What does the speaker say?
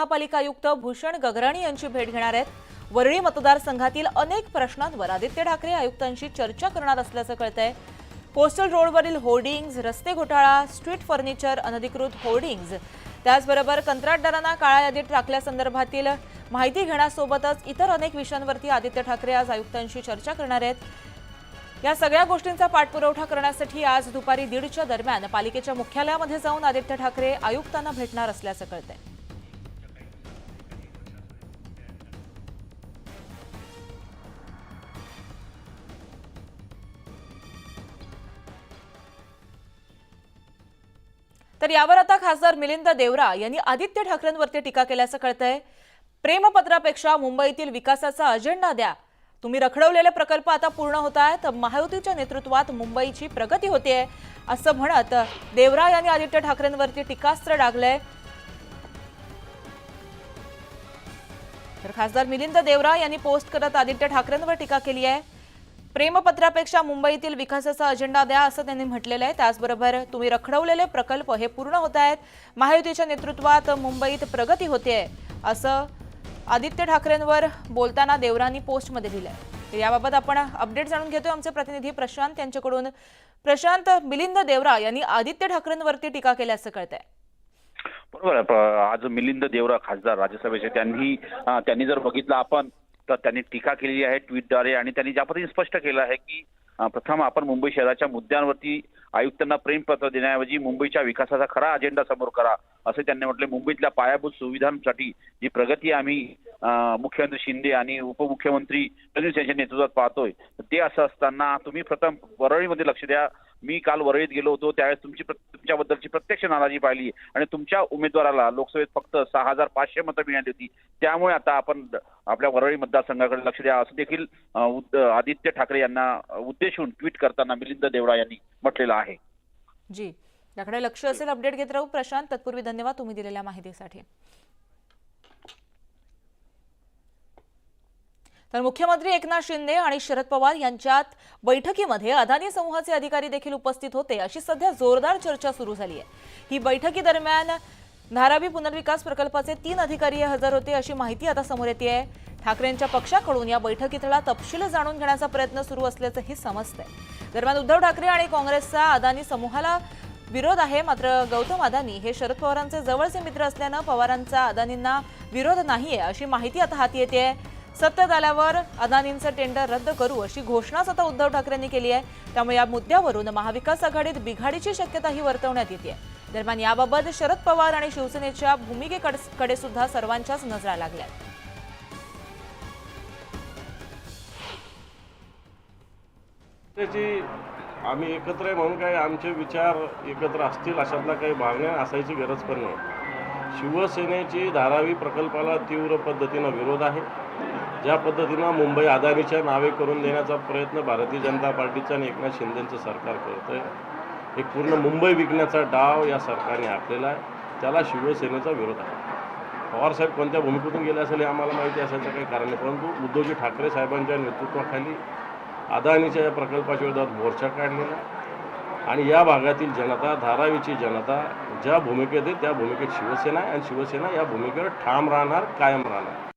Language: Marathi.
महापालिका आयुक्त भूषण गगराणी यांची भेट घेणार आहेत. वरळी मतदारसंघातील अनेक प्रश्नांवर आदित्य ठाकरे आयुक्तांशी चर्चा करणार असल्याचं कळतंय. पोस्टल रोडवरील होर्डिंग्ज रस्ते घोटाळा स्ट्रीट फर्निचर अनधिकृत होर्डिंग्ज. त्याचबरोबर कंत्राटदारांना काळ्या यादीत टाकल्यासंदर्भातील माहिती घेण्यासोबतच इतर अनेक विषयांवरती आदित्य ठाकरे आज आयुक्तांशी चर्चा करणार आहेत. या सगळ्या गोष्टींचा पाठपुरवठा करण्यासाठी आज दुपारी दीडच्या दरम्यान पालिकेच्या मुख्यालयामध्ये जाऊन आदित्य ठाकरे आयुक्तांना भेटणार असल्याचं कळतंय. तर यावर आता खासदार मिलिंद देवरा यांनी आदित्य ठाकरेंवरती टीका केल्याचं कळतंय. प्रेमपत्रापेक्षा मुंबईतील विकासाचा अजेंडा द्या. तुम्ही रखडवलेले प्रकल्प आता पूर्ण होत आहेत महायुतीच्या नेतृत्वात मुंबईची प्रगती होते असं म्हणत देवरा यांनी आदित्य ठाकरेंवरती टीकास्त्र डागलंय. तर खासदार मिलिंद देवरा यांनी पोस्ट करत आदित्य ठाकरेंवर टीका केली आहे प्रेमपत्रापेक्षा मुंबईतील विकासाचा अजेंडा द्या असं त्यांनी म्हटलेलं आहे. त्याचबरोबर तुम्ही रखडवलेले प्रकल्प हे पूर्ण होत आहेत. महायुतीच्या नेतृत्वात मुंबईत प्रगती होते असं आदित्य ठाकरेंवर बोलताना देवरांनी पोस्टमध्ये दिलंय तर याबाबत आपण अपडेट जाणून घेतोय आमचे प्रतिनिधी प्रशांत. यांच्याकडून प्रशांत मिलिंद देवरा यांनी आदित्य ठाकरेंवरती टीका केल्याचं कळतंय. बरोबर आहे. आज मिलिंद देवरा खासदार राज्यसभेचे त्यांनी त्यांनी जर बघितलं आपण तर त्यांनी टीका केलेली आहे ट्विटद्वारे आणि त्यांनी ज्या पद्धतीने स्पष्ट केलं आहे की प्रथम आपण मुंबई शहराच्या मुद्द्यांवरती आयुक्तांना प्रेमपत्र देण्याऐवजी मुंबईच्या विकासाचा खरा अजेंडा समोर करा असं त्यांनी म्हटले. मुंबईतल्या पायाभूत सुविधांसाठी जी प्रगती आम्ही मुख्यमंत्री शिंदे आणि उपमुख्यमंत्री फडणवीस यांच्या नेतृत्वात पाहतोय ते असं असताना तुम्ही प्रथम वरळीमध्ये लक्ष द्या. मी काल वरळीत गेलो होतो त्यावेळेस तुमची तुमच्याबद्दलची प्रत्यक्ष नाराजी पाहिली आणि तुमच्या उमेदवाराला लोकसभेत फक्त सहा हजार पाचशे मतं मिळाली होती. त्यामुळे आता आपण आपल्या वरळी मतदारसंघाकडे लक्ष द्या. असं देखील आदित्य ठाकरे यांना उद्देशून ट्विट करताना मिलिंद देवडा यांनी म्हटलेलं आहे. जी. याकडे लक्ष असेल अपडेट घेत राहू. प्रशांत तत्पूर्वी धन्यवाद तुम्ही दिलेल्या माहितीसाठी. तर मुख्यमंत्री एकनाथ शिंदे आणि शरद पवार यांच्यात बैठकीमध्ये अदानी समूहाचे अधिकारी देखील उपस्थित होते अशी सध्या जोरदार चर्चा सुरू झाली आहे. ही बैठकीदरम्यान धारावी पुनर्विकास प्रकल्पाचे तीन अधिकारी हजर होते अशी माहिती आता समोर येते आहे. ठाकरेंच्या पक्षाकडून या बैठकीतला तपशील जाणून घेण्याचा प्रयत्न सुरू असल्याचंही समजतंय. दरम्यान उद्धव ठाकरे आणि काँग्रेसचा अदानी समूहाला विरोध आहे मात्र गौतम अदानी हे शरद पवारांचे जवळचे मित्र असल्यानं पवारांचा अदानींना विरोध नाहीये अशी माहिती आता हाती येते सत्तेत आल्यावर अदानींचं टेंडर रद्द करू अशी घोषणाच आता उद्धव ठाकरेंनी केली आहे. त्यामुळे या मुद्द्यावरून महाविकास आघाडीत बिघाडीची शक्यताही वर्तवण्यात येते. दरम्यान याबाबत शरद पवार आणि शिवसेनेच्या भूमिकेकडे सुद्धा सर्वांच्याच नजरा लागल्या आम्ही एकत्र आहे म्हणून काही आमचे विचार एकत्र असतील अशातला काही भावना असायची गरज पण नाही. शिवसेनेची धारावी प्रकल्पाला तीव्र पद्धतीनं विरोध आहे. ज्या पद्धतीनं मुंबई अदानीच्या नावे करून देण्याचा प्रयत्न भारतीय जनता पार्टीचं आणि एकनाथ शिंदेचं सरकार करतं आहे एक पूर्ण मुंबई विकण्याचा डाव या सरकारने आखलेला आहे. त्याला शिवसेनेचा विरोध आहे. पवारसाहेब कोणत्या भूमिकेतून गेले असेल हे आम्हाला माहिती असायचं काही कारण नाही परंतु उद्धवजी ठाकरे साहेबांच्या नेतृत्वाखाली अदानीच्या या प्रकल्पाच्या विरोधात मोर्चा काढलेला आणि या भागातील जनता धारावीची जनता ज्या भूमिकेत आहे त्या भूमिकेत शिवसेना आहे आणि शिवसेना या भूमिकेवर ठाम राहणार कायम राहणार.